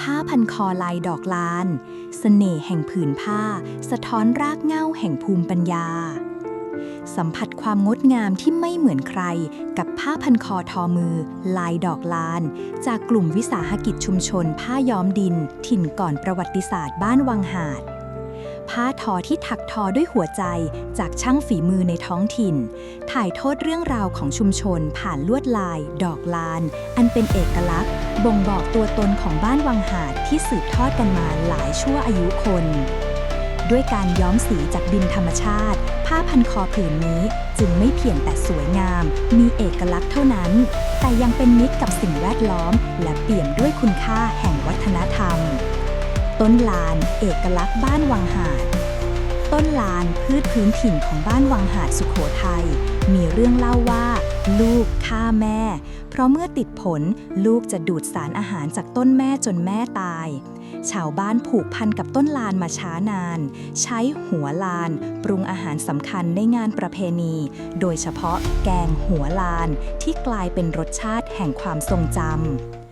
ผ้าพันคอลายดอกลานเสน่ห์แห่งผืนผ้า สะท้อนรากเหง้าแห่งภูมิปัญญา สัมผัสความงดงามที่ไม่เหมือนใคร กับผ้าพันคอทอมือ ลายดอกลาน จากกลุ่มวิสาหกิจชุมชนผ้าย้อมดิน ถิ่นก่อนประวัติศาสตร์บ้านวังหาด ผ้าทอที่ถักทอด้วยหัวใจจากช่างฝีมือในท้องถิ่น ถ่ายทอดเรื่องราวของชุมชน ผ่านลวดลาย ดอกลาน อันเป็นเอกลักษณ์ บ่งบอกตัวตนของบ้านวังหาดที่สืบทอดกันมาหลายชั่วอายุคน ด้วยการย้อมสีจากดินธรรมชาติ ผ้าพันคอผืนนี้จึงไม่เพียงแต่สวยงาม มีเอกลักษณ์เท่านั้น แต่ยังเป็นมิตรกับสิ่งแวดล้อม และเปี่ยมด้วยคุณค่าแห่งวัฒนธรรม ต้นลาน เอกลักษณ์บ้านวังหาด ต้นลานพืชพื้นถิ่นของบ้านวังหาดสุขโขทัย มีเรื่องเล่าว่า ลูกฆ่าแม่ เพราะเมื่อติดผลลูกจะดูดสารอาหารจากต้นแม่จนแม่ตาย ชาวบ้านผูกพันกับต้นลานมาช้านาน ใช้หัวลาน ปรุงอาหารสำคัญในงานประเพณี โดยเฉพาะแกงหัวลานที่กลายเป็นรสชาติแห่งความทรงจำ